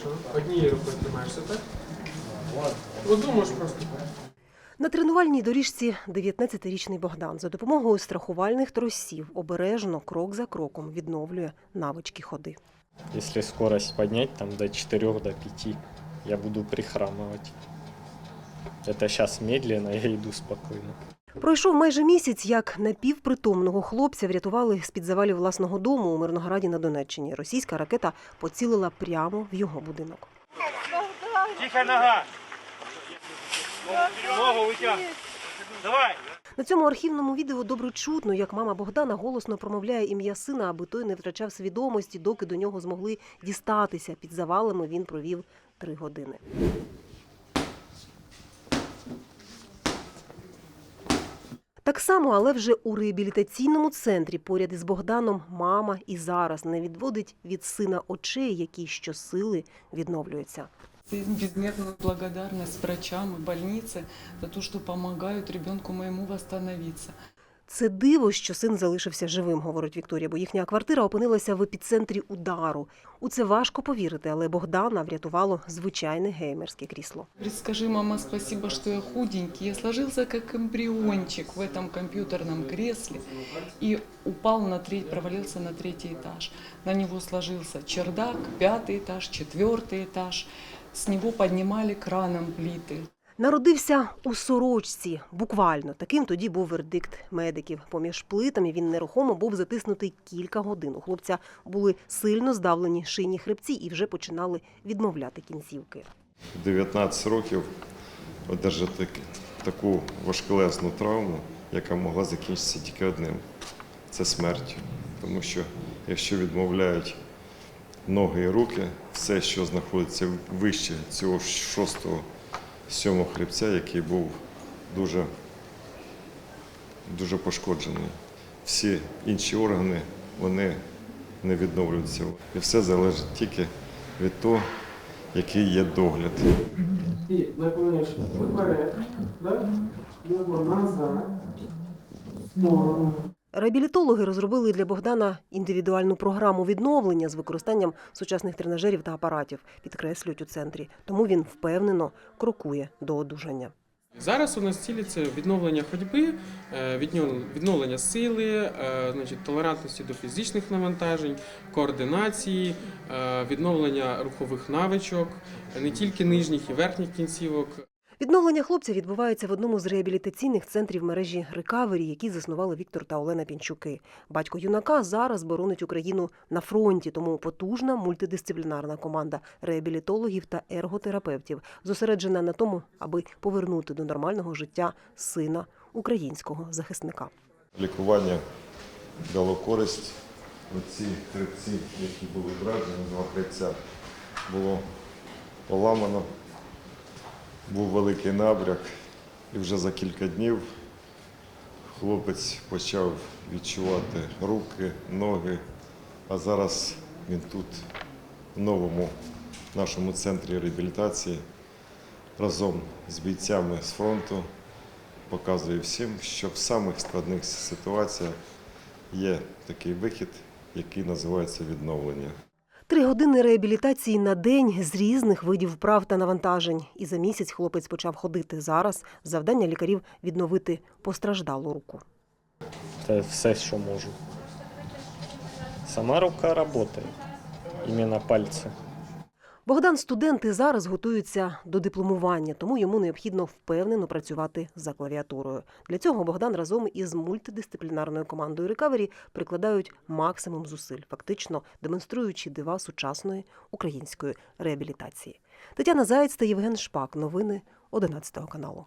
що? Однією рукою тримаєшся, так? Одну можеш просто. На тренувальній доріжці 19-річний Богдан за допомогою страхувальних тросів обережно крок за кроком відновлює навички ходи. Если скорость поднять там до 4 до 5, я буду прихрамывать. Это сейчас медленно, я иду спокойно. Пройшов майже місяць, як напівпритомного хлопця врятували з під завалів власного дому у Мирнограді на Донеччині. Російська ракета поцілила прямо в його будинок. Тихо нога. Ногу вытягивай. Давай. На цьому архівному відео добре чутно, як мама Богдана голосно промовляє ім'я сина, аби той не втрачав свідомості, доки до нього змогли дістатися. Під завалами він провів три години. Так само, але вже у реабілітаційному центрі поряд із Богданом мама і зараз не відводить від сина очей, які щосили відновлюються. Безмерную благодарность врачам и больнице за то, что помогают ребенку моему восстановиться. Це диво, що син залишився живим, говорить Вікторія, бо їхня квартира опинилася в епіцентрі удару. У це важко повірити, але Богдана врятувало звичайне геймерське крісло. Говорит, скажи, мама, спасибо, что я худенький. Я сложился как эмбриончик в этом компьютерном кресле и упал на треть, провалился на третий этаж. На него сложился чердак, пятый этаж, четвертый этаж. С него поднимали краном плиты. Народився у сорочці, буквально таким тоді був вердикт медиків. Поміж плитами він нерухомо був затиснутий кілька годин. У хлопця були сильно здавлені шийні хребці і вже починали відмовляти кінцівки. 19 років одержати таку важкелезну травму, яка могла закінчитися тільки одним це смертю. Тому що якщо відмовляють ноги і руки, все, що знаходиться вище цього шостого, сьомого хребця, який був дуже, дуже пошкоджений. Всі інші органи вони не відновлюються. І все залежить тільки від того, який є догляд. І наклоняєш вперед, так? Назад. Сторону. Реабілітологи розробили для Богдана індивідуальну програму відновлення з використанням сучасних тренажерів та апаратів, підкреслюють у центрі. Тому він впевнено крокує до одужання. Зараз у нас цілі це відновлення ходьби, е, відновлення сили, е, значить, толерантності до фізичних навантажень, координації, е, відновлення рухових навичок, не тільки нижніх і верхніх кінцівок. Відновлення хлопця відбувається в одному з реабілітаційних центрів мережі Рекавері, які заснували Віктор та Олена Пінчуки. Батько юнака зараз боронить Україну на фронті, тому потужна мультидисциплінарна команда реабілітологів та ерготерапевтів зосереджена на тому, аби повернути до нормального життя сина українського захисника. Лікування дало користь. Оці хребці, які були вражені, два хребця, було поламано. Був великий набряк, і вже за кілька днів хлопець почав відчувати руки, ноги, а зараз він тут, в новому нашому центрі реабілітації, разом з бійцями з фронту показує всім, що в самих складних ситуаціях є такий вихід, який називається відновлення. Три години реабілітації на день з різних видів вправ та навантажень. І за місяць хлопець почав ходити. Зараз завдання лікарів відновити постраждалу руку. Це все, що можу. Сама рука працює, іменно пальцы. Богдан студент і зараз готується до дипломування, тому йому необхідно впевнено працювати за клавіатурою. Для цього Богдан разом із мультидисциплінарною командою рекавері прикладають максимум зусиль, фактично демонструючи дива сучасної української реабілітації. Тетяна Заєць та Євген Шпак. Новини 11 каналу.